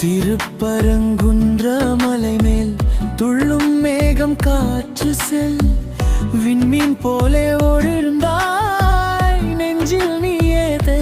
திருப்பரங்குன்ற மலை மேல் துள்ளும் மேகம் காற்று செல். விண்மீன் போலே ஓடிருந்தாய் நெஞ்சில் நீ ஏதே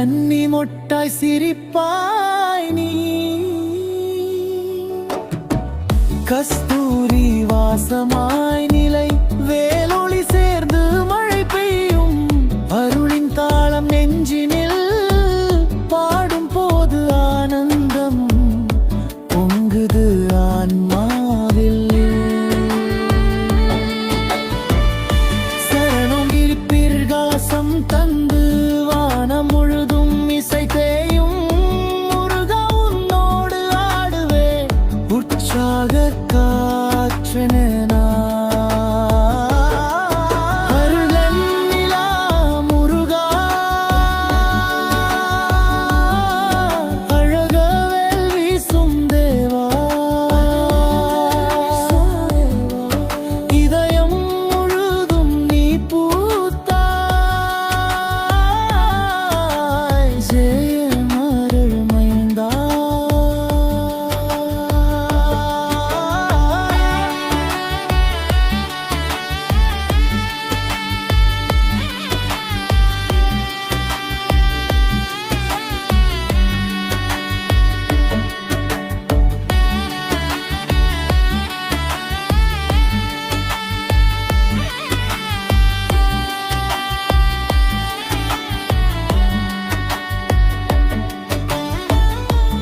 கன்னி மொட்டாய் சிரிப்பாய் நீ. கஸ்தூரி வாசமாய்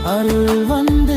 அருள் வந்து